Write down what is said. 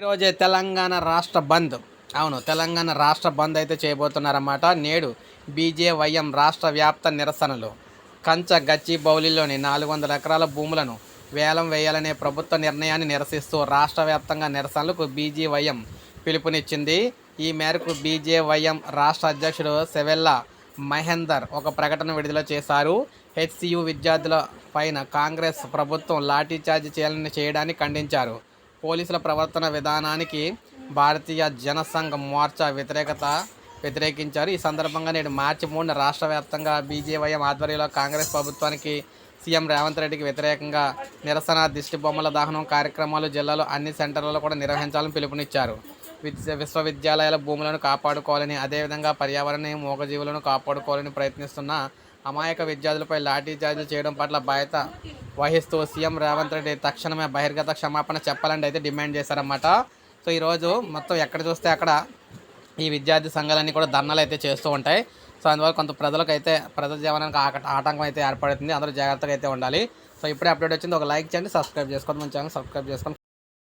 ఈరోజే తెలంగాణ రాష్ట్ర బంద్. అవును తెలంగాణ రాష్ట్ర బంద్ అయితే చేయబోతున్నారన్నమాట నేడు బీజేవైఎం రాష్ట్ర వ్యాప్త నిరసనలు. కంచ గచ్చిబౌలిలోని నాలుగు వందల ఎకరాల భూములను వేలం వేయాలనే ప్రభుత్వ నిర్ణయాన్ని నిరసిస్తూ రాష్ట్ర వ్యాప్తంగా నిరసనలకు బీజేవైఎం పిలుపునిచ్చింది. ఈ మేరకు బీజేవైఎం రాష్ట్ర అధ్యక్షుడు సెవెల్లా మహేందర్ ఒక ప్రకటన విడుదల చేశారు. హెచ్సియు విద్యార్థుల పైన కాంగ్రెస్ ప్రభుత్వం లాఠీచార్జ్ చేయాలని చేయడాన్ని ఖండించారు. పోలీసుల ప్రవర్తన విధానానికి భారతీయ జనసంఘ మోర్చా వ్యతిరేకత వ్యతిరేకించారు. ఈ సందర్భంగా నేడు మార్చి మూడున రాష్ట్ర వ్యాప్తంగా బీజేవైఎం ఆధ్వర్యంలో కాంగ్రెస్ ప్రభుత్వానికి సీఎం రేవంత్ రెడ్డికి వ్యతిరేకంగా నిరసన దిష్టి బొమ్మల దహనం కార్యక్రమాలు జిల్లాలో అన్ని సెంటర్లలో కూడా నిర్వహించాలని పిలుపునిచ్చారు. విశ్వవిద్యాలయాల భూములను కాపాడుకోవాలని అదేవిధంగా పర్యావరణ మూగజీవులను కాపాడుకోవాలని ప్రయత్నిస్తున్న అమాయక విద్యార్థులపై లాఠీ చార్జీలు చేయడం పట్ల బాధ్యత వహిస్తూ సీఎం రేవంత్ రెడ్డి తక్షణమే బహిర్గత క్షమాపణ చెప్పాలని అయితే డిమాండ్ చేశారన్నమాట. సో ఈరోజు మొత్తం ఎక్కడ చూస్తే అక్కడ ఈ విద్యార్థి సంఘాలన్నీ కూడా ధర్నాలు అయితే చేస్తూ ఉంటాయి. సో అందువల్ల కొంత ప్రజలకు అయితే ప్రజల జీవనానికి ఆటంకం అయితే ఏర్పడుతుంది. అందరూ జాగ్రత్తగా అయితే ఉండాలి. సో ఇప్పుడే అప్డేట్ వచ్చింది. ఒక లైక్ చేయండి సబ్స్క్రైబ్ చేసుకోండి. మన ఛానల్ సబ్స్క్రైబ్ చేసుకొని